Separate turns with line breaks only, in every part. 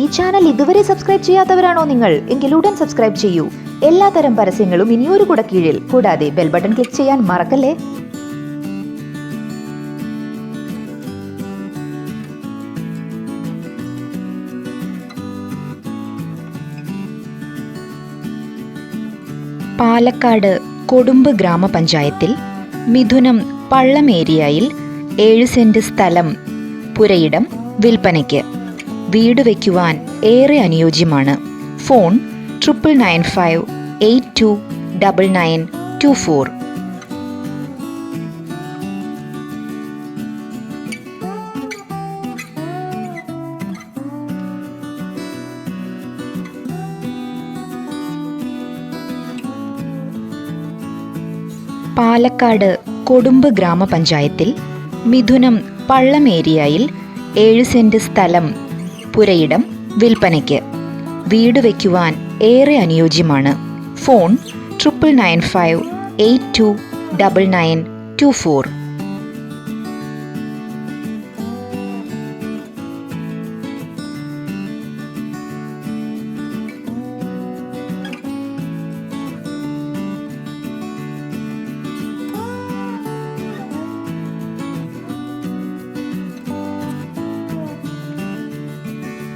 ഈ ചാനൽ ഇതുവരെ സബ്സ്ക്രൈബ് ചെയ്യാത്തവരാണോ നിങ്ങൾ എങ്കിൽ ഉടൻ സബ്സ്ക്രൈബ് ചെയ്യൂ. എല്ലാത്തരം പരസ്യങ്ങളും ഇനിയൊരു കൂടെ കീഴിൽ. കൂടാതെ ബെൽ ബട്ടൺ ക്ലിക്ക് ചെയ്യാൻ മറക്കല്ലേ?
പാലക്കാട് കൊടുമ്പ് ഗ്രാമപഞ്ചായത്തിൽ മിഥുനം പള്ളം ഏരിയയിൽ ഏഴ് സെന്റ് സ്ഥലം പുരയിടം വിൽപ്പനയ്ക്ക്. വീട് വയ്ക്കുവാൻ ഏറെ അനുയോജ്യമാണ്. Phone triple nine five eight two double nine two four. Palakkad Kodumbu ഗ്രാമപഞ്ചായത്തിൽ മിഥുനം പള്ളം ഏരിയയിൽ ഏഴ് സെന്റ് സ്ഥലം പുരയിടം വിൽപ്പനയ്ക്ക്. വീട് വയ്ക്കുവാൻ ഏറെ അനുയോജ്യമാണ്. Phone triple nine five eight two double nine two four.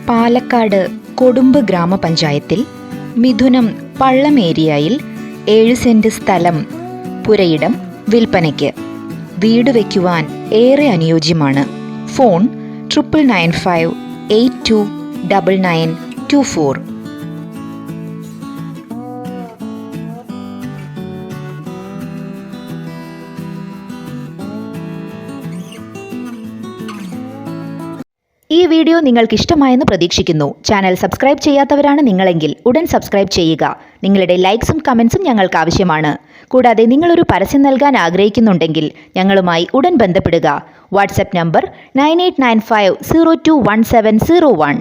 Palakkad Kodumbu ഗ്രാമപഞ്ചായത്തിൽ മിഥുനം പള്ളം ഏരിയയിൽ ഏഴ് സെന്റ് സ്ഥലം പുരയിടം വിൽപ്പനയ്ക്ക്. വീട് വയ്ക്കുവാൻ ഏറെ അനുയോജ്യമാണ്. Phone triple nine five eight two double nine two four.
ഈ വീഡിയോ നിങ്ങൾക്ക് ഇഷ്ടമായെന്ന് പ്രതീക്ഷിക്കുന്നു. ചാനൽ സബ്സ്ക്രൈബ് ചെയ്യാത്തവരാണ് നിങ്ങളെങ്കിൽ ഉടൻ സബ്സ്ക്രൈബ് ചെയ്യുക. നിങ്ങളുടെ ലൈക്സും കമൻസും ഞങ്ങൾക്ക് ആവശ്യമാണ് കൂടാതെ നിങ്ങളൊരു പരസ്യം നൽകാൻ ആഗ്രഹിക്കുന്നുണ്ടെങ്കിൽ ഞങ്ങളുമായി ഉടൻ ബന്ധപ്പെടുക. WhatsApp number nine eight nine five zero two one seven zero one.